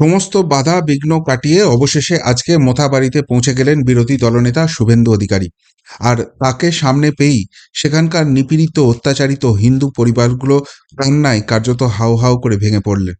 সমস্ত বাধা বিঘ্ন কাটিয়ে অবশেষে আজকে মোথাবাড়িতে পৌঁছে গেলেন বিরোধী দলনেতা শুভেন্দু অধিকারী। আর তাকে সামনে পেয়েই সেখানকার নিপীড়িত, অত্যাচারিত হিন্দু পরিবারগুলো কান্নায় কার্যত হাউ হাউ করে ভেঙে পড়লেন।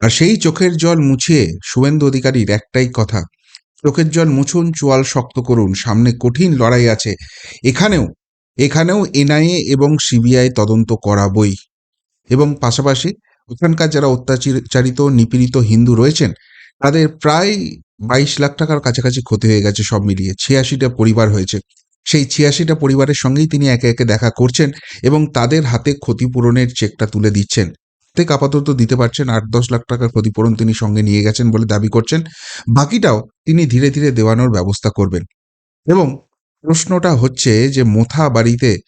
আর সেই চোখের জল মুছিয়ে শুভেন্দু অধিকারীর একটাই কথা, চোখের জল মুছুন, চোয়াল শক্ত করুন, সামনে কঠিন লড়াই আছে। এখানেও এখানেও এনআইএ এবং সিবিআই তদন্ত করাবই। এবং পাশাপাশি ওখানকার যারা অত্যাচারিত নিপীড়িত হিন্দু রয়েছেন, তাদের প্রায় বাইশ লাখ টাকার কাছাকাছি ক্ষতি হয়ে গেছে সব মিলিয়ে। ছিয়াশিটা পরিবার হয়েছে। সেই ছিয়াশিটা পরিবারের সঙ্গেই তিনি একে একে দেখা করছেন এবং তাদের হাতে ক্ষতিপূরণের চেকটা তুলে দিচ্ছেন। থেকে আপাতত দিতে পারছেন আট দশ লাখ টাকার ক্ষতিপূরণ তিনি সঙ্গে নিয়ে গেছেন বলে দাবি করছেন। বাকিটাও তিনি ধীরে ধীরে দেওয়ানোর ব্যবস্থা করবেন। এবং প্রশ্নটা হচ্ছে যে মোথা বাড়িতে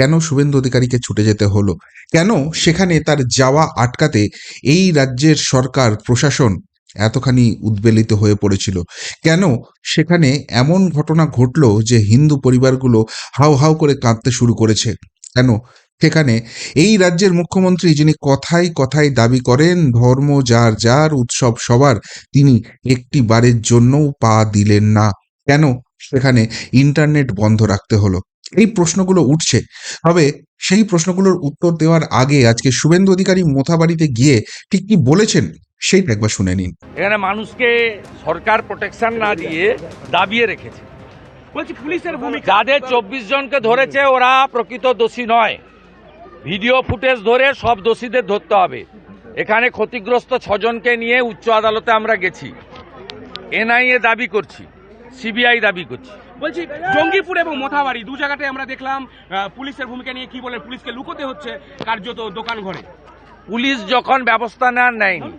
কেন শুভেন্দু অধিকারীকে ছুটে যেতে হলো? কেন সেখানে তার যাওয়া আটকাতে এই রাজ্যের সরকার, প্রশাসন এতখানি উদ্বেলিত হয়ে পড়েছিল? কেন সেখানে এমন ঘটনা ঘটলো যে হিন্দু পরিবারগুলো হাউ হাউ করে কাঁদতে শুরু করেছে? কেন সেখানে এই রাজ্যের মুখ্যমন্ত্রী যিনি কথায় কথায় দাবি করেন, ধর্ম যার যার, উৎসব সবার, তিনি একটি বারের জন্যও পা দিলেন না। কেন সেখানে ইন্টারনেট বন্ধ রাখতে হলো? এই প্রশ্নগুলো উঠছে। তবে সেই প্রশ্নগুলোর উত্তর দেওয়ার আগে আজকে শুভেন্দু অধিকারী মোথাবাড়িতে গিয়ে ঠিক কি বলেছেন সেইটা একবার শুনে নিন। এখানে মানুষকে সরকার প্রোটেকশন না দিয়ে দাবিয়ে রেখেছে। বলছি পুলিশের ভূমিকা। যাদের চব্বিশ জনকে ধরেছে ওরা প্রকৃত দোষী নয়। ভিডিও ফুটেজ ধরে সব দোষীদের ধরতে হবে। এখানে ক্ষতিগ্রস্ত ছজনকে নিয়ে উচ্চ আদালতে আমরা গেছি। এনআইএ দাবি করছি সিবিআই দাবি করছি। বলছি, জঙ্গিপুর এবং মোথাবাড়ি, দু জায়গাতে আমরা দেখলাম পুলিশের ভূমিকা নিয়ে কি বলে, পুলিশকে লুকোতে হচ্ছে কার্যত দোকান ঘরে। পুলিশ যখন ব্যবস্থা নেওয়ার নেয়নি,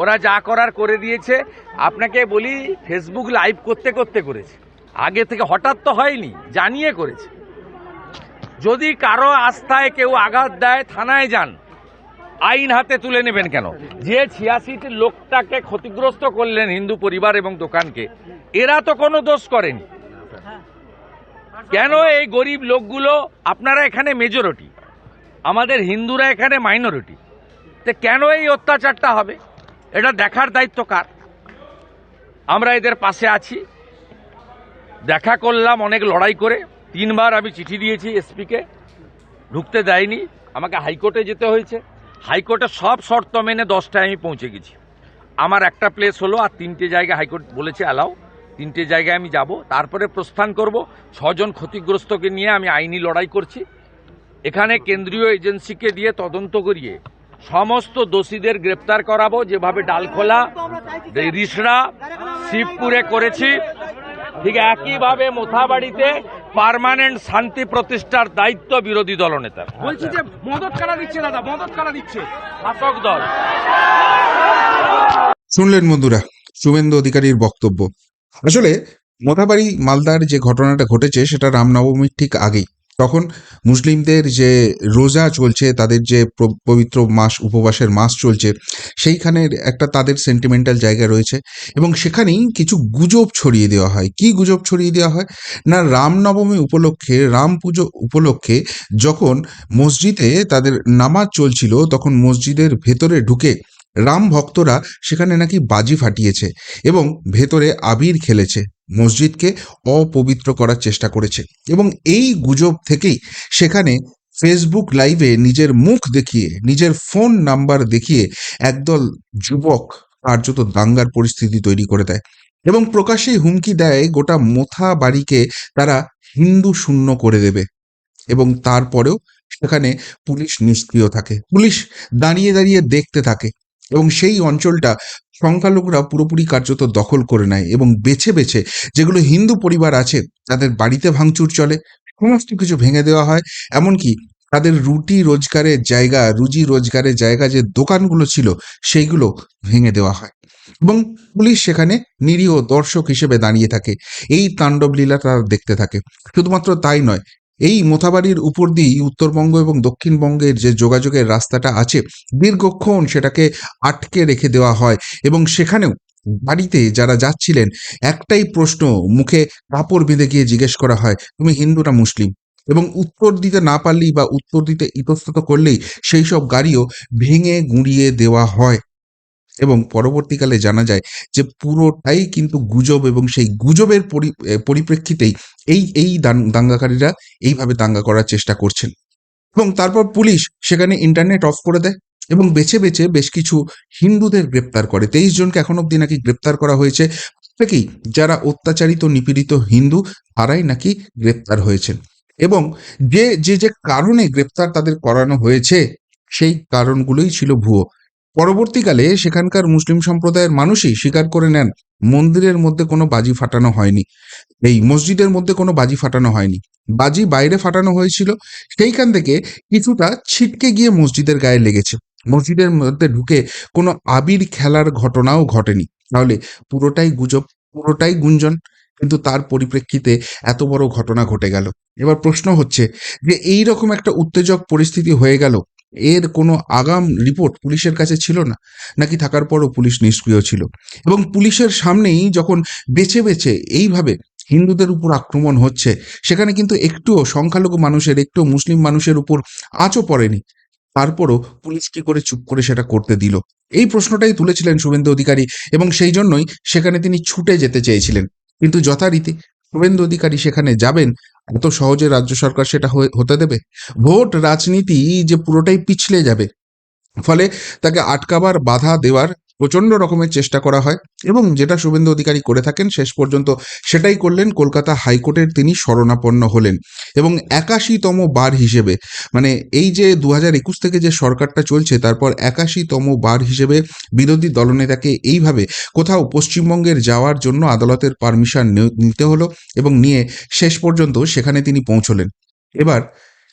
ওরা যা করার করে দিয়েছে, আপনাকে বলি ফেসবুক লাইভ করতে করতে করেছে। আগে থেকে হঠাৎ তো হয়নি, জানিয়ে করেছে। যদি কারও আস্থায় কেউ আঘাত দেয়, থানায় যান। আইন হাতে তুলে নেবেন কেন? যে ছিয়াশিটি লোকটাকে ক্ষতিগ্রস্ত করলেন হিন্দু পরিবার এবং দোকানকে, এরা তো কোনো দোষ করেনি। কেন এই গরিব লোকগুলো? আপনারা এখানে মেজরিটি আমাদের হিন্দুরা এখানে মাইনরিটি তো কেন এই অত্যাচারটা হবে? এটা দেখার দায়িত্ব কার? আমরা এদের পাশে আছি। দেখা করলাম অনেক লড়াই করে। তিনবার আমি চিঠি দিয়েছি এসপিকে। ঢুকতে দেয়নি। আমাকে হাইকোর্টে যেতে হয়েছে। হাইকোর্টে সব শর্ত মেনে দশটায় আমি পৌঁছে গেছি। আমার একটা প্লেস হলো আর তিনটে জায়গা হাইকোর্ট বলেছে অ্যালাও তিনটে জায়গায় আমি যাব তারপরে প্রস্থান করব। ছজন ক্ষতিগ্রস্তকে নিয়ে আমি আইনি লড়াই করছি। এখানে কেন্দ্রীয় এজেন্সিকে দিয়ে তদন্ত করিয়ে সমস্ত দোষীদের গ্রেপ্তার করাবো যেভাবে ডালখোলা রিসড়া শিবপুরে করেছি। ঠিক একইভাবে মোথাবাড়িতে পার্মানেন্ট শান্তি প্রতিষ্ঠার দায়িত্ব বিরোধী দলনেতার বলছি যে মদত কারা দিচ্ছে দাদা? মদত কারা দিচ্ছে? শাসক দল। শুনলেন বন্ধুরা শুভেন্দু অধিকারীর বক্তব্য। আসলে মোথাবাড়ি মালদার যে ঘটনাটা ঘটেছে সেটা রামনবমীর ঠিক আগেই। তখন মুসলিমদের যে রোজা চলছে, তাদের যে পবিত্র মাস, উপবাসের মাস চলছে, সেইখানের একটা তাদের সেন্টিমেন্টাল জায়গা রয়েছে এবং সেখানেই কিছু গুজব ছড়িয়ে দেওয়া হয়। কি গুজব ছড়িয়ে দেওয়া হয়? না, রামনবমী উপলক্ষে, রাম পুজো উপলক্ষে যখন মসজিদে তাদের নামাজ চলছিল, তখন মসজিদের ভেতরে ঢুকে রাম ভক্তরা সেখানে নাকি বাজি ফাটিয়েছে এবং ভেতরে আবির খেলেছে, মসজিদকে অপবিত্র করার চেষ্টা করেছে এবং এই গুজব থেকেই সেখানে ফেসবুক লাইভে নিজের মুখ দেখিয়ে, নিজের ফোন নাম্বার দেখিয়ে একদল যুবক কার্যত দাঙ্গার পরিস্থিতি তৈরি করে দেয় এবং প্রকাশ্যেই হুমকি দেয় গোটা মোথা বাড়িকে তারা হিন্দু শূন্য করে দেবে এবং তারপরেও সেখানে পুলিশ নিষ্ক্রিয় থাকে, পুলিশ দাঁড়িয়ে দাঁড়িয়ে দেখতে থাকে। এবং সেই অঞ্চলটা সংখ্যালঘুরা পুরোপুরি কার্যত দখল করে নেয় এবং বেছে বেছে যেগুলো হিন্দু পরিবার আছে, তাদের বাড়িতে ভাঙচুর চলে, সমস্ত কিছু ভেঙে দেওয়া হয়। এমনকি তাদের রুটি রোজগারের জায়গা, রুজি রোজগারের জায়গা যে দোকানগুলো ছিল, সেইগুলো ভেঙে দেওয়া হয়। এবং পুলিশ সেখানে নিরীহ দর্শক হিসেবে দাঁড়িয়ে থাকে। এই তাণ্ডব লীলা তারা দেখতে থাকে। শুধুমাত্র তাই নয় এই মোথাবাড়ির উপর দিয়েই উত্তরবঙ্গ এবং দক্ষিণবঙ্গের যে যোগাযোগের রাস্তাটা আছে, দীর্ঘক্ষণ সেটাকে আটকে রেখে দেওয়া হয় এবং সেখানেও বাড়িতে যারা যাচ্ছিলেন, একটাই প্রশ্ন মুখে কাপড় বেঁধে গিয়ে জিজ্ঞেস করা হয়, তুমি হিন্দু না মুসলিম? এবং উত্তর দিতে না পারলেই বা উত্তর দিতে ইতস্তত করলেই সেই সব গাড়িও ভেঙে গুঁড়িয়ে দেওয়া হয়। এবং পরবর্তীকালে জানা যায় যে পুরোটাই কিন্তু গুজব এবং সেই গুজবের পরিপ্রেক্ষিতেই এই এই দাঙ্গাকারীরা এইভাবে দাঙ্গা করার চেষ্টা করছেন। এবং তারপর পুলিশ সেখানে ইন্টারনেট অফ করে দেয় এবং বেছে বেছে বেশ কিছু হিন্দুদের গ্রেপ্তার করে। তেইশ জনকে এখন অব্দি নাকি গ্রেপ্তার করা হয়েছে। প্রত্যেকেই যারা অত্যাচারিত, নিপীড়িত হিন্দু, তারাই নাকি গ্রেপ্তার হয়েছেন? এবং যে যে যে কারণে গ্রেপ্তার তাদের করানো হয়েছে, সেই কারণগুলোই ছিল ভুয়ো। পরবর্তীকালে সেখানকার মুসলিম সম্প্রদায়ের মানুষই স্বীকার করে নেন, মন্দিরের মধ্যে কোনো বাজি ফাটানো হয়নি। এই মসজিদের মধ্যে কোনো বাজি ফাটানো হয়নি। বাজি বাইরে ফাটানো হয়েছিল, সেইখান থেকে কিছুটা ছিটকে গিয়ে মসজিদের গায়ে লেগেছে। মসজিদের মধ্যে ঢুকে কোনো আবির খেলার ঘটনাও ঘটেনি। তাহলে পুরোটাই গুজব, পুরোটাই গুঞ্জন, কিন্তু তার পরিপ্রেক্ষিতে এত বড় ঘটনা ঘটে গেল। এবার প্রশ্ন হচ্ছে যে এই রকম একটা উত্তেজক পরিস্থিতি হয়ে গেল এর কোনো আগাম রিপোর্ট পুলিশের কাছে ছিল না, নাকি থাকার পরও পুলিশ নিষ্ক্রিয় ছিল? এবং পুলিশের সামনেই যখন বেছে বেছে এইভাবে হিন্দুদের উপর আক্রমণ হচ্ছে, সেখানে কিন্তু একটুও সংখ্যালঘু মানুষের, একটু মুসলিম মানুষের উপর আঁচও পড়েনি। তারপরও পুলিশ কি করে চুপ করে সেটা করতে দিল? এই প্রশ্নটাই তুলেছিলেন শুভেন্দু অধিকারী এবং সেই জন্যই সেখানে তিনি ছুটে যেতে চেয়েছিলেন। কিন্তু যথারীতি শুভেন্দু অধিকারী সেখানে যাবেন এত সহজে রাজ্য সরকার সেটা হতে দেবে? ভোট রাজনীতি যে পুরোটাই পিছলে যাবে। ফলে তাকে আটকাবার, বাধা দেওয়ার প্রচণ্ড রকমের চেষ্টা করা হয় এবং যেটা শুভেন্দু অধিকারী করে থাকেন শেষ পর্যন্ত সেটাই করলেন কলকাতা হাইকোর্টের তিনি শরণাপন্ন হলেন। এবং একাশিতম বার হিসেবে মানে এই যে দু একুশ থেকে যে সরকারটা চলছে, তারপর একাশিতম বার হিসেবে বিরোধী দলনেতাকে এইভাবে কোথাও পশ্চিমবঙ্গের যাওয়ার জন্য আদালতের পারমিশন নিতে হলো এবং নিয়ে শেষ পর্যন্ত সেখানে তিনি পৌঁছলেন। এবার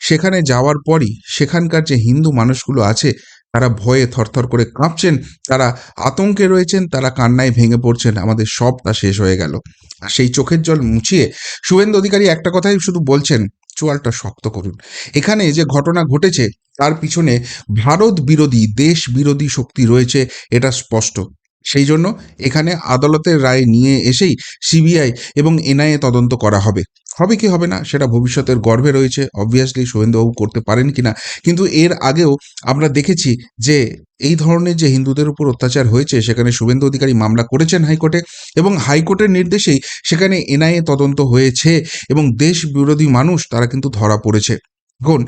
সেখানে যাওয়ার পরই সেখানকার যে হিন্দু মানুষগুলো আছে তারা ভয়ে থরথর করে কাঁপছেন, তারা আতঙ্কে রয়েছেন, তারা কান্নায় ভেঙে পড়ছেন, আমাদের সব তা শেষ হয়ে গেল। আর সেই চোখের জল মুছিয়ে শুভেন্দু অধিকারী একটা কথাই শুধু বলছেন, চোয়ালটা শক্ত করুন। এখানে যে ঘটনা ঘটেছে, তার পিছনে ভারত বিরোধী, দেশ বিরোধী শক্তি রয়েছে, এটা স্পষ্ট। সেই জন্য এখানে আদালতের রায় নিয়ে এসেই সিবিআই এবং এনআইএ তদন্ত করা হবে। হবে কি হবে না সেটা ভবিষ্যতের গর্ভে রয়েছে। অবভিয়াসলি শুভেন্দুবাবু করতে পারেন কিনা কিন্তু এর আগেও আমরা দেখেছি যে এই ধরনের যে হিন্দুদের উপর অত্যাচার হয়েছে, সেখানে শুভেন্দু অধিকারী মামলা করেছেন হাইকোর্টে এবং হাইকোর্টের নির্দেশেই সেখানে এনআইএ তদন্ত হয়েছে এবং দেশ বিরোধী মানুষ তারা কিন্তু ধরা পড়েছে। এখন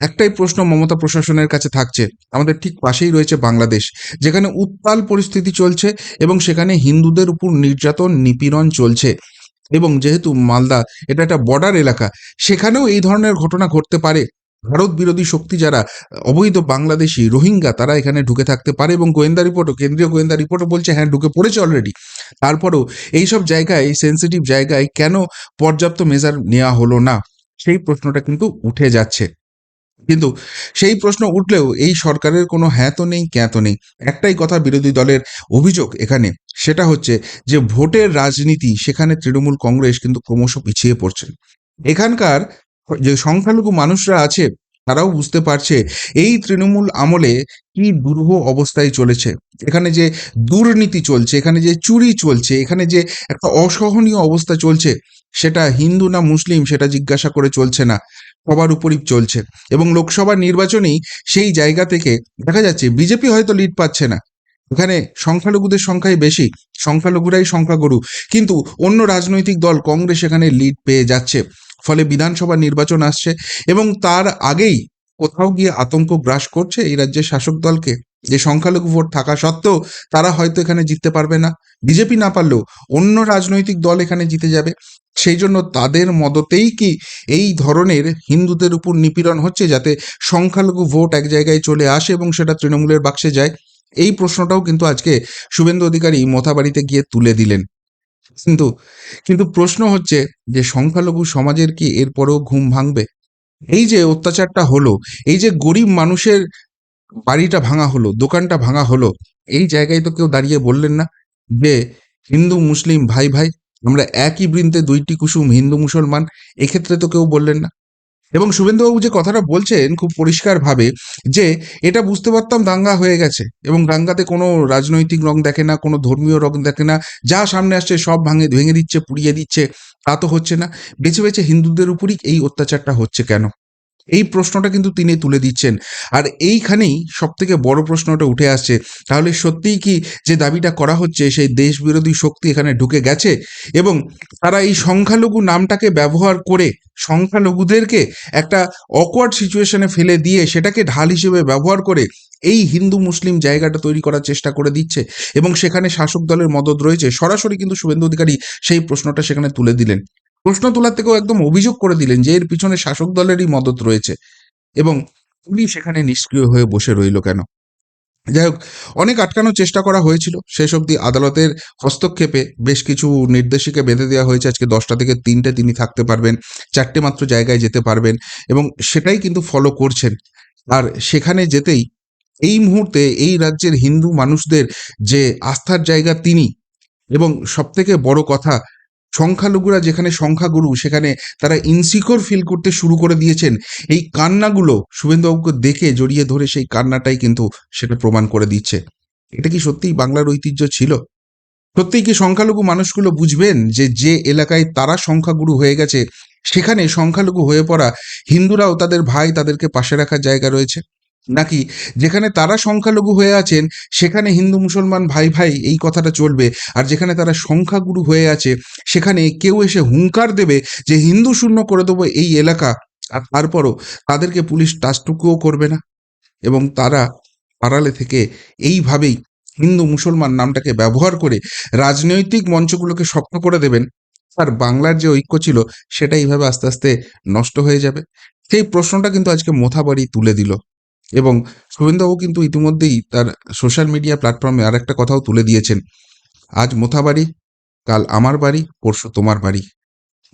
একটাই প্রশ্ন মমতা প্রশাসনের কাছে থাকছে। আমাদের ঠিক পাশেই রয়েছে বাংলাদেশ, যেখানে উত্তাল পরিস্থিতি চলছে এবং সেখানে হিন্দুদের উপর নির্যাতন, নিপীড়ন চলছে। এবং যেহেতু মালদা, এটা একটা বর্ডার এলাকা, সেখানেও এই ধরনের ঘটনা ঘটতে পারে। ভারত বিরোধী শক্তি যারা, অবৈধ বাংলাদেশি রোহিঙ্গা, তারা এখানে ঢুকে থাকতে পারে এবং গোয়েন্দা রিপোর্টও, কেন্দ্রীয় গোয়েন্দা রিপোর্টও বলছে হ্যাঁ ঢুকে পড়েছে অলরেডি তারপরেও, এইসব জায়গায় সেন্সিটিভ জায়গায় কেন পর্যাপ্ত মেজার নেওয়া হলো না? সেই প্রশ্নটা কিন্তু উঠে যাচ্ছে। কিন্তু সেই প্রশ্ন উঠলেও এই সরকারের কোনো হ্যাঁ তো নেই, ক্যাঁ তো নেই। একটাই কথা বিরোধী দলের অভিযোগ এখানে, সেটা হচ্ছে যে ভোটের রাজনীতি সেখানে তৃণমূল কংগ্রেস কিন্তু ক্রমশ পিছিয়ে পড়ছে। এখানকার যে সংখ্যালঘু মানুষরা আছে, তারাও বুঝতে পারছে এই তৃণমূল আমলে কি দুরূহ অবস্থায় চলেছে। এখানে যে দুর্নীতি চলছে, এখানে যে চুরি চলছে, এখানে যে একটা অসহনীয় অবস্থা চলছে সেটা হিন্দু না মুসলিম সেটা জিজ্ঞাসা করে চলছে না, সবার উপরই চলছে। এবং লোকসভা নির্বাচনেই সেই জায়গা থেকে দেখা যাচ্ছে বিজেপি হয়তো লিড পাচ্ছে না। এখানে সংখ্যালঘুদের সংখ্যাই বেশি, সংখ্যালঘুরাই সংখ্যাগুরু। কিন্তু অন্য রাজনৈতিক দল কংগ্রেস এখানে লিড পেয়ে যাচ্ছে। ফলে বিধানসভা নির্বাচন আসছে এবং তার আগেই কোথাও গিয়ে আতঙ্ক গ্রাস করছে এই রাজ্যের শাসক দলকে। যে সংখ্যালঘু ভোট থাকা সত্ত্বেও তারা হয়তো এখানে জিততে পারবে না। বিজেপি না পারলেও অন্য রাজনৈতিক দল এখানে জিতে যাবে। সেই জন্য তাদের মদতেই কি এই ধরনের হিন্দুদের উপর নিপীড়ন হচ্ছে যাতে সংখ্যালঘু ভোট এক জায়গায় চলে আসে এবং সেটা তৃণমূলের বাক্সে যায়? এই প্রশ্নটাও কিন্তু আজকে শুভেন্দু অধিকারী মথাবাড়িতে গিয়ে তুলে দিলেন। কিন্তু কিন্তু প্রশ্ন হচ্ছে যে সংখ্যালঘু সমাজের কি এরপরেও ঘুম ভাঙবে? এই যে অত্যাচারটা হলো, এই যে গরিব মানুষের বাড়িটা ভাঙা হলো, দোকানটা ভাঙা হলো, এই জায়গায় তো কেউ দাঁড়িয়ে বললেন না যে হিন্দু, মুসলিম, ভাই ভাই, আমরা একই বৃন্তে দুইটি কুসুম, হিন্দু, মুসলমান, এক্ষেত্রে তো কেউ বললেন না। এবং শুভেন্দুবাবু যে কথাটা বলছেন খুব পরিষ্কারভাবে যে এটা বুঝতে পারতাম দাঙ্গা হয়ে গেছে এবং দাঙ্গাতে কোনো রাজনৈতিক রং দেখে না, কোনো ধর্মীয় রং দেখে না, যা সামনে আসছে সব ভাঙে, ভেঙে দিচ্ছে, পুড়িয়ে দিচ্ছে, তা তো হচ্ছে না। বেছে বেছে হিন্দুদের উপরই এই অত্যাচারটা হচ্ছে কেন? এই প্রশ্নটা কিন্তু তিনি তুলে দিচ্ছেন। আর এইখানেই সব থেকে বড় প্রশ্নটা উঠে আসছে, তাহলে সত্যিই কি যে দাবিটা করা হচ্ছে সেই দেশ বিরোধী শক্তি এখানে ঢুকে গেছে? এবং তারা এই সংখ্যালঘু নামটাকে ব্যবহার করে সংখ্যালঘুদেরকে একটা অকওয়ার্ড সিচুয়েশনে ফেলে দিয়ে সেটাকে ঢাল হিসেবে ব্যবহার করে এই হিন্দু মুসলিম জায়গাটা তৈরি করার চেষ্টা করে দিচ্ছে এবং সেখানে শাসক দলের মদত রয়েছে। সরাসরি কিন্তু শুভেন্দু অধিকারী সেই প্রশ্নটা সেখানে তুলে দিলেন। প্রশ্ন তোলার থেকেও একদম অভিযোগ করে দিলেন যে এর পিছনে শাসক দলেরই মদত রয়েছে এবং উনি সেখানে নিষ্ক্রিয় হয়ে বসে রইল কেন? যাই হোক, অনেক আটকানোর চেষ্টা করা হয়েছিল। শেষ অবধি আদালতের হস্তক্ষেপে বেশ কিছু নির্দেশিকা বেঁধে দেওয়া হয়েছে। আজকে দশটা থেকে তিনটে তিনি থাকতে পারবেন, চারটে মাত্র জায়গায় যেতে পারবেন এবং সেটাই কিন্তু ফলো করছেন। আর সেখানে যেতেই এই মুহূর্তে এই রাজ্যের হিন্দু মানুষদের যে আস্থার জায়গা তিনি এবং সবথেকে বড় কথা সংখ্যালঘুরা যেখানে সংখ্যাগুরু, সেখানে তারা ইনসিকিওর ফিল করতে শুরু করে দিয়েছেন। এই কান্নাগুলো শুভেন্দুবাবুকে দেখে, জড়িয়ে ধরে সেই কান্নাটাই কিন্তু সেটা প্রমাণ করে দিচ্ছে। এটা কি সত্যিই বাংলার ঐতিহ্য ছিল? সত্যিই কি সংখ্যালঘু মানুষগুলো বুঝবেন যে যে এলাকায় তারা সংখ্যাগুরু হয়ে গেছে, সেখানে সংখ্যালঘু হয়ে পড়া হিন্দুরাও তাদের ভাই তাদেরকে পাশে রাখার জায়গা রয়েছে? নাকি যেখানে তারা সংখ্যালঘু হয়ে আছেন, সেখানে হিন্দু মুসলমান ভাই ভাই এই কথাটা চলবে। আর যেখানে তারা সংখ্যাগুরু হয়ে আছে, সেখানে কেউ এসে হুঙ্কার দেবে যে হিন্দু শূন্য করে দেবো এই এলাকা। আর তারপরও তাদেরকে পুলিশ টাচটুকুও করবে না। এবং তারা আড়ালে থেকে এইভাবেই হিন্দু মুসলমান নামটাকে ব্যবহার করে রাজনৈতিক মঞ্চগুলোকে শক্ত করে দেবেন। আর বাংলার যে ঐক্য ছিল, সেটা এইভাবে আস্তে আস্তে নষ্ট হয়ে যাবে। সেই প্রশ্নটা কিন্তু আজকে মোথাবাড়ি তুলে দিল। এবং শুভেন্দুবাবু কিন্তু ইতিমধ্যেই তার সোশ্যাল মিডিয়া প্ল্যাটফর্মে আর একটা কথাও তুলে দিয়েছেন। আজ মোথাবাড়ি কাল আমার বাড়ি, পরশু তোমার বাড়ি।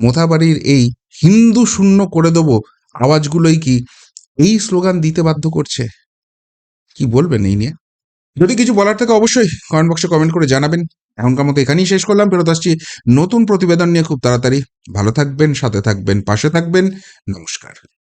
মোথাবাড়ির এই হিন্দু শূন্য করে দেবো আওয়াজগুলোই কি এই স্লোগান দিতে বাধ্য করছে? কি বলবেন এই নিয়ে? যদি কিছু বলার থাকে অবশ্যই কমেন্ট বক্সে কমেন্ট করে জানাবেন। এখনকার মতো এখানেই শেষ করলাম। ফেরত আসছি নতুন প্রতিবেদন নিয়ে খুব তাড়াতাড়ি। ভালো থাকবেন, সাথে থাকবেন, পাশে থাকবেন। নমস্কার।